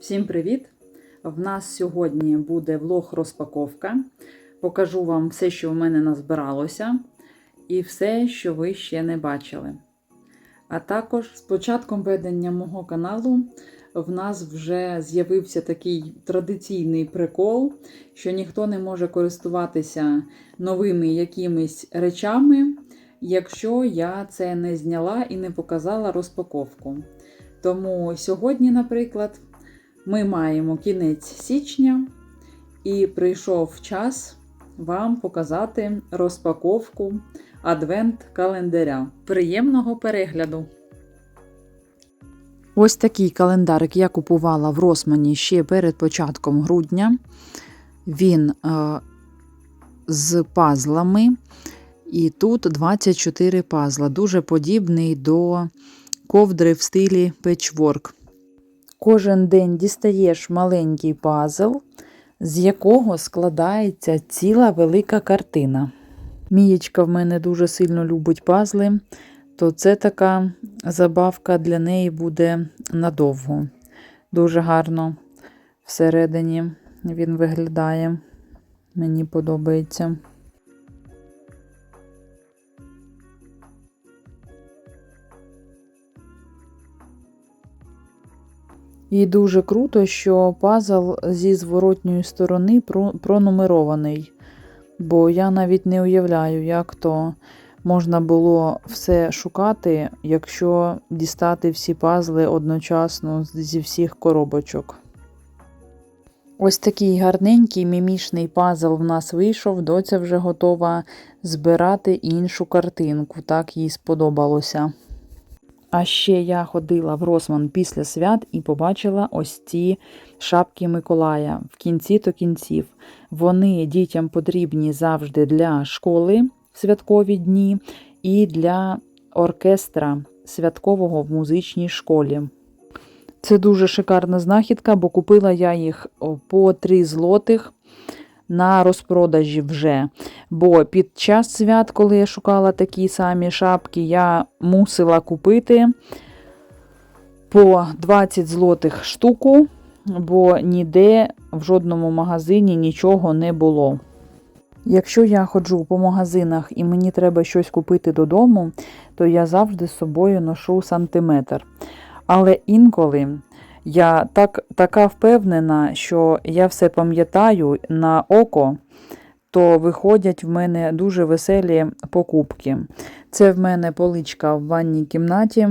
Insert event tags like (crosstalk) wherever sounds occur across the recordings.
Всім привіт! В нас сьогодні буде влог розпаковка. Покажу вам все, що в мене назбиралося, і все, що ви ще не бачили. А також з початком ведення мого каналу в нас вже з'явився такий традиційний прикол, що ніхто не може користуватися новими якимись речами, якщо я це не зняла і не показала розпаковку. Тому сьогодні, наприклад, ми маємо кінець січня, і прийшов час вам показати розпаковку адвент-календаря. Приємного перегляду! Ось такий календарик я купувала в Росмані ще перед початком грудня. Він е, з пазлами. І тут 24 пазла, дуже подібний до ковдри в стилі печворк. Кожен день дістаєш маленький пазл, з якого складається ціла велика картина. Мієчка в мене дуже сильно любить пазли, то це така забавка для неї буде надовго. Дуже гарно всередині він виглядає. Мені подобається. І дуже круто, що пазл зі зворотньої сторони пронумерований. Бо я навіть не уявляю, як то можна було все шукати, якщо дістати всі пазли одночасно зі всіх коробочок. Ось такий гарненький мімішний пазл в нас вийшов, доця вже готова збирати іншу картинку, так їй сподобалося. А ще я ходила в Росман після свят і побачила ось ці шапки Миколая в кінці то кінців. Вони дітям потрібні завжди для школи в святкові дні і для оркестра святкового в музичній школі. Це дуже шикарна знахідка, бо купила я їх по 3 злотих на розпродажі вже. Бо під час свят, коли я шукала такі самі шапки, я мусила купити по 20 злотих штуку, бо ніде в жодному магазині нічого не було. Якщо я ходжу по магазинах і мені треба щось купити додому, то я завжди з собою ношу сантиметр. Але інколи я так, така впевнена, що я все пам'ятаю на око, то виходять в мене дуже веселі покупки. Це в мене поличка в ванній кімнаті.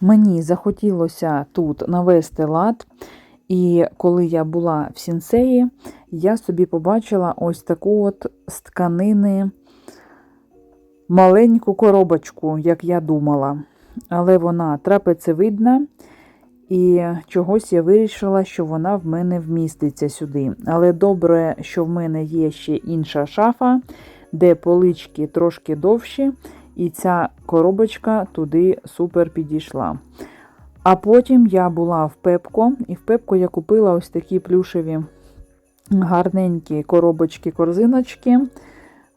Мені захотілося тут навести лад. І коли я була в сінсеї, я собі побачила ось таку от з тканини маленьку коробочку, як я думала. Але вона трапецевидна. І чогось я вирішила, що вона в мене вміститься сюди. Але добре, що в мене є ще інша шафа, де полички трошки довші, і ця коробочка туди супер підійшла. А потім я була в Пепко, і в Пепко я купила ось такі плюшеві гарненькі коробочки-корзиночки.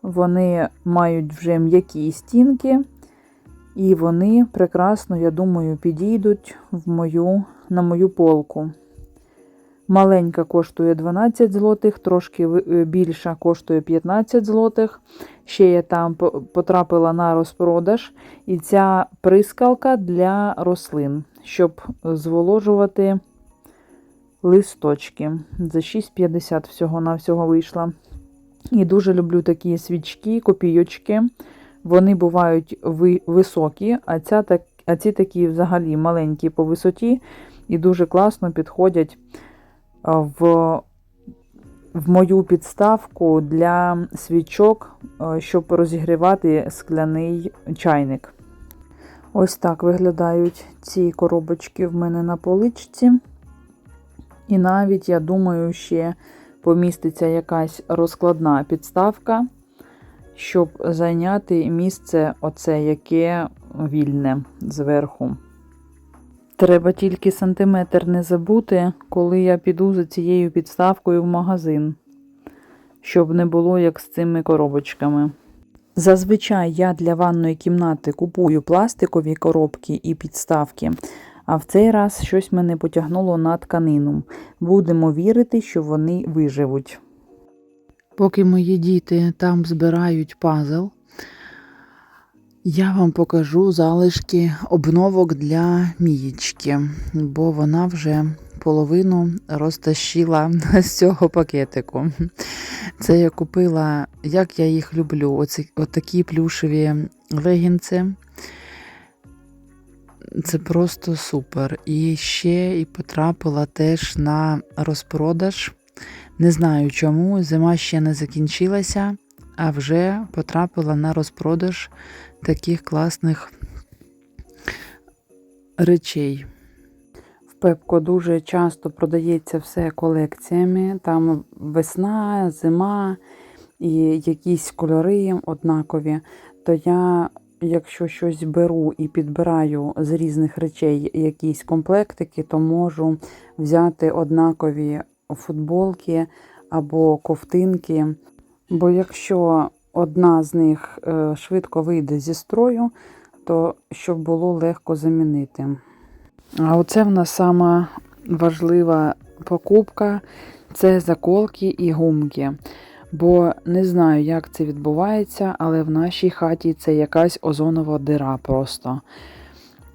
Вони мають вже м'які стінки. І вони прекрасно, я думаю, підійдуть в мою, на мою полку. Маленька коштує 12 злотих, трошки більша коштує 15 злотих. Ще я там потрапила на розпродаж. І ця прискалка для рослин, щоб зволожувати листочки. За 6,50 всього-навсього вийшла. І дуже люблю такі свічки, копійочки. Вони бувають високі, а ця, так, а ці такі взагалі маленькі по висоті і дуже класно підходять в в мою підставку для свічок, щоб розігрівати скляний чайник. Ось так виглядають ці коробочки в мене на поличці. І навіть, я думаю, ще поміститься якась розкладна підставка щоб зайняти місце, оце яке вільне зверху. Треба тільки сантиметр не забути, коли я піду за цією підставкою в магазин, щоб не було як з цими коробочками. Зазвичай я для ванної кімнати купую пластикові коробки і підставки, А в цей раз щось мене потягнуло на тканину. Будемо вірити, що вони виживуть. Поки мої діти там збирають пазл, я вам покажу залишки обновок для мієчки, бо вона вже половину розтащила (laughs) з цього пакетику. Це я купила, як я їх люблю, оці, отакі плюшеві легінці. Це просто супер. І ще і потрапила теж на розпродаж. Не знаю чому, зима ще не закінчилася, а вже потрапила на розпродаж таких класних речей. В Пепко дуже часто продається все колекціями. Там весна, зима і якісь кольори однакові. То я, якщо щось беру і підбираю з різних речей якісь комплектики, то можу взяти однакові футболки або ковтинки. Бо якщо одна з них е, швидко вийде зі строю, то щоб було легко замінити. А оце в нас сама важлива покупка це заколки і гумки. Бо не знаю, як це відбувається, але в нашій хаті це якась озонова дира просто.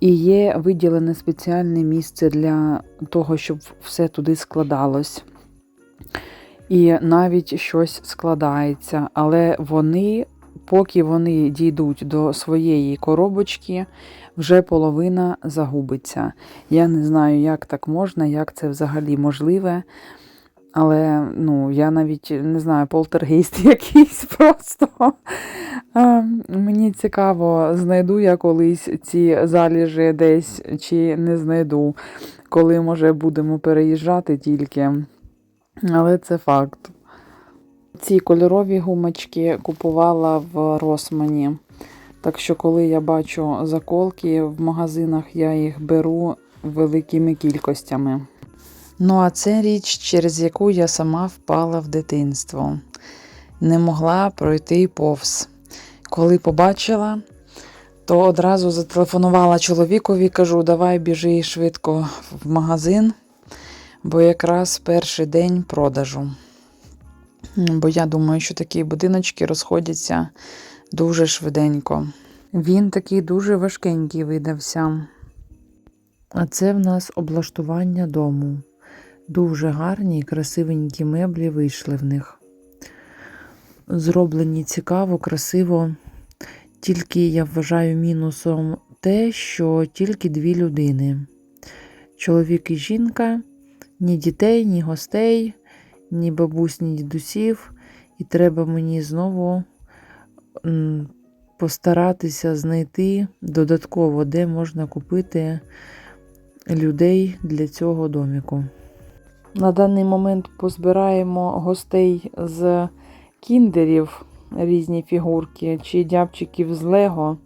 І є виділене спеціальне місце для того, щоб все туди складалось. І навіть щось складається. Але вони, поки вони дійдуть до своєї коробочки, вже половина загубиться. Я не знаю, як так можна, як це взагалі можливе. Але ну, я навіть не знаю, полтергейст (laughs) якийсь просто. Мені цікаво, знайду я колись ці заліжі десь чи не знайду, коли, може, будемо переїжджати тільки. Але це факт. Ці кольорові гумочки купувала в Росмані. Так що, коли я бачу заколки в магазинах, я їх беру великими кількостями. Ну, а це річ, через яку я сама впала в дитинство. Не могла пройти повз. Коли побачила, то одразу зателефонувала чоловікові кажу, давай біжи швидко в магазин, бо якраз перший день продажу. Бо я думаю, що такі будиночки розходяться дуже швиденько. Він такий дуже важкенький видався. А це в нас облаштування дому. Дуже гарні і красивенькі меблі вийшли в них. Зроблені цікаво, красиво. Тільки я вважаю мінусом те, що тільки дві людини: чоловік і жінка, ні дітей, ні гостей, ні бабусь, ні дідусів. І треба мені знову постаратися знайти додатково, де можна купити людей для цього доміку. На даний момент позбираємо гостей з кіндерів різні фігурки чи дябчиків з Лего.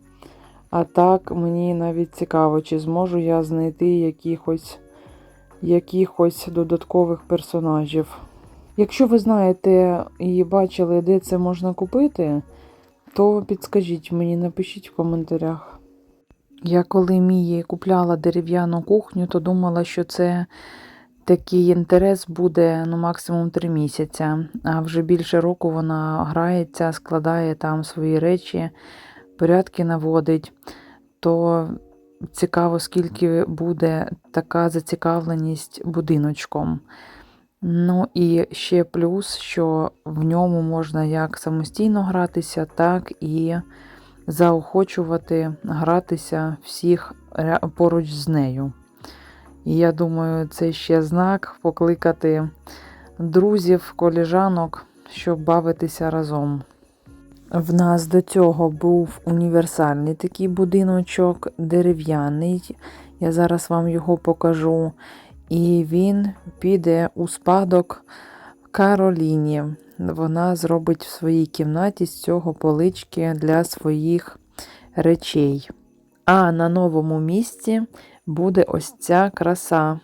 А так мені навіть цікаво, чи зможу я знайти якихось, якихось додаткових персонажів. Якщо ви знаєте і бачили, де це можна купити, то підскажіть мені, напишіть в коментарях. Я коли Мії купляла дерев'яну кухню, то думала, що це такий інтерес буде ну, максимум 3 місяця. А вже більше року вона грається, складає там свої речі, порядки наводить. То цікаво, скільки буде така зацікавленість будиночком. Ну і ще плюс, що в ньому можна як самостійно гратися, так і заохочувати гратися всіх поруч з нею. І я думаю, це ще знак покликати друзів, коліжанок, щоб бавитися разом. В нас до цього був універсальний такий будиночок, дерев'яний. Я зараз вам його покажу. І він піде у спадок Кароліні. Вона зробить в своїй кімнаті з цього полички для своїх речей. А на новому місці буде ось ця краса.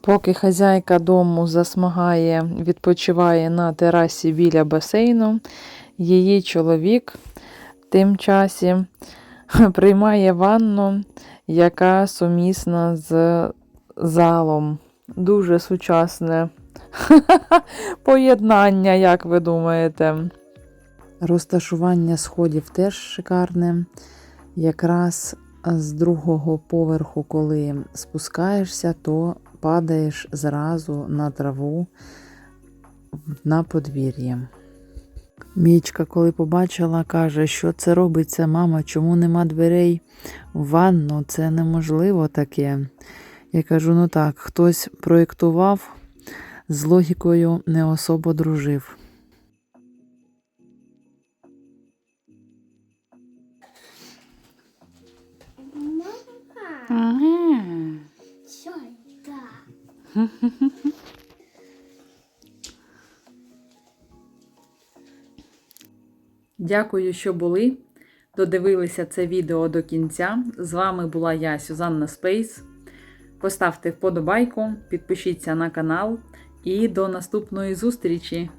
Поки хазяйка дому засмагає, відпочиває на терасі біля басейну, її чоловік тим часі (laughs) приймає ванну, яка сумісна з залом. Дуже сучасне (laughs) поєднання, як ви думаєте. Розташування сходів теж шикарне. Якраз з другого поверху, коли спускаєшся, то падаєш зразу на траву на подвір'ї. Мічка, коли побачила, каже, що це робиться, мама, чому нема дверей в ванну? Це неможливо таке. Я кажу: ну так, хтось проєктував, з логікою не особо дружив. Ага. Так? Дякую, що були. Додивилися це відео до кінця. З вами була я, Сюзанна Спейс. Поставте вподобайку, підпишіться на канал і до наступної зустрічі!